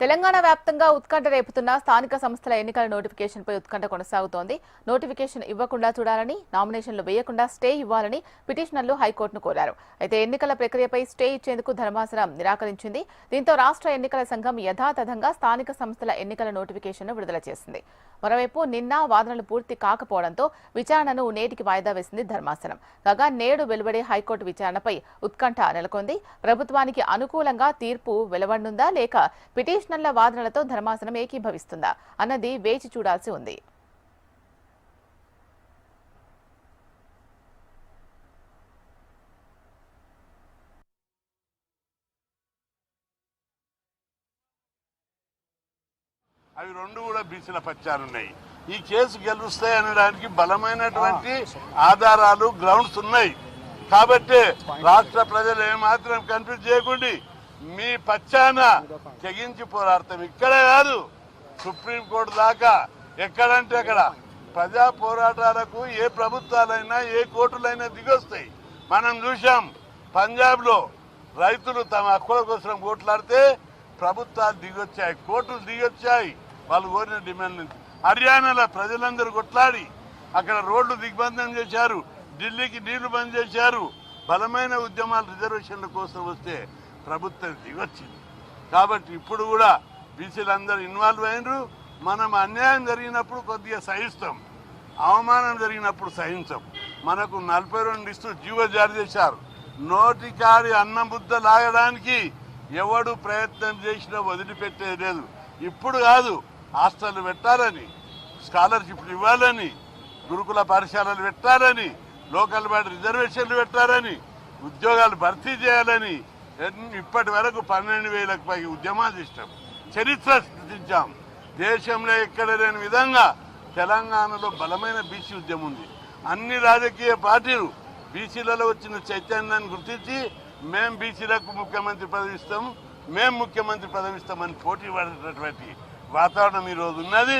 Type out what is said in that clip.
తెలంగాణ వ్యాప్తంగా ఉత్కంఠ రేపుతున్న స్థానిక సంస్థల ఎన్నికల నోటిఫికేషన్పై ఉత్కంఠ కొనసాగుతోంది. నోటిఫికేషన్ ఇవ్వకుండా చూడాలని నామినేషన్లు వేయకుండా స్టే ఇవ్వాలని పిటిషనర్లు హైకోర్టును కోరారు. అయితే ఎన్నికల ప్రక్రియపై స్టే ఇచ్చేందుకు ధర్మాసనం నిరాకరించింది. దీంతో రాష్ట్ర ఎన్నికల సంఘం యథాతథంగా స్థానిక సంస్థల ఎన్నికల నోటిఫికేషన్ను విడుదల చేసింది. మరోవైపు నిన్న వాదనలు పూర్తి కాకపోవడంతో విచారణను నేటికి వాయిదా వేసింది ధర్మాసనం. కాగా నేడు వెలువడే హైకోర్టు విచారణపై ఉత్కంఠ నెలకొంది. ప్రభుత్వానికి అనుకూలంగా తీర్పు వెలువడనుందా లేక పిటిషనర్ల వాదనలతో ధర్మాసనం ఏకీభవిస్తుందా అన్నది వేచి చూడాల్సి ఉంది. అవి రెండు కూడా బీసీల పచ్చారున్నాయి ఈ కేసు గెలుస్తాయి అనడానికి బలమైనటువంటి ఆధారాలు గ్రౌండ్స్ ఉన్నాయి. కాబట్టి రాష్ట్ర ప్రజలు ఏమాత్రం కన్ఫ్యూజ్ చేయకండి. మీ పచ్చాన తెగించి పోరాడతాం. ఇక్కడే కాదు సుప్రీంకోర్టు దాకా. ఎక్కడంటే అక్కడ. ప్రజా పోరాటాలకు ఏ ప్రభుత్వాలైనా ఏ కోర్టులైనా దిగొస్తాయి. మనం చూసాం పంజాబ్లో రైతులు తమ హక్కుల కోసం కోట్లాడితే ప్రభుత్వాలు దిగొచ్చాయి కోర్టులు దిగొచ్చాయి. వాళ్ళు కోరిన డిమాండ్ నుంచి హర్యానాలో ప్రజలందరూ కొట్లాడి అక్కడ రోడ్లు దిగ్బంధం చేశారు ఢిల్లీకి నీళ్ళు బంద్ చేశారు. బలమైన ఉద్యమాలు రిజర్వేషన్ల కోసం వస్తే ప్రభుత్వం దిగొచ్చింది. కాబట్టి ఇప్పుడు కూడా బీసీలందరూ ఇన్వాల్వ్ అయినరు. మనం అన్యాయం జరిగినప్పుడు కొద్దిగా సహిస్తాం. అవమానం జరిగినప్పుడు సహించం. మనకు నలభై రెండు ఇస్తూ జీవో జారీ చేశారు. నోటికారి అన్నం బుద్ధ లాగడానికి ఎవడు ప్రయత్నం చేసినా వదిలిపెట్టేది లేదు. ఇప్పుడు కాదు హాస్టల్ పెట్టాలని స్కాలర్షిప్లు ఇవ్వాలని గురుకుల పాఠశాలలు పెట్టాలని లోకల్ బాడీ రిజర్వేషన్లు పెట్టాలని ఉద్యోగాలు భర్తీ చేయాలని ఇప్పటి వరకు పన్నెండు వేలకు పైగా ఉద్యమాలు చేసినాం చరిత్ర సృష్టించాం. దేశంలో ఎక్కడ లేని విధంగా తెలంగాణలో బలమైన బీసీ ఉద్యమం ఉంది. అన్ని రాజకీయ పార్టీలు బీసీలలో వచ్చిన చైతన్యాన్ని గుర్తించి మేం బీసీలకు ముఖ్యమంత్రి పదవిస్తాం మేం ముఖ్యమంత్రి పదవిస్తామని పోటీ పడేటటువంటి వాతావరణం ఈరోజు ఉన్నది.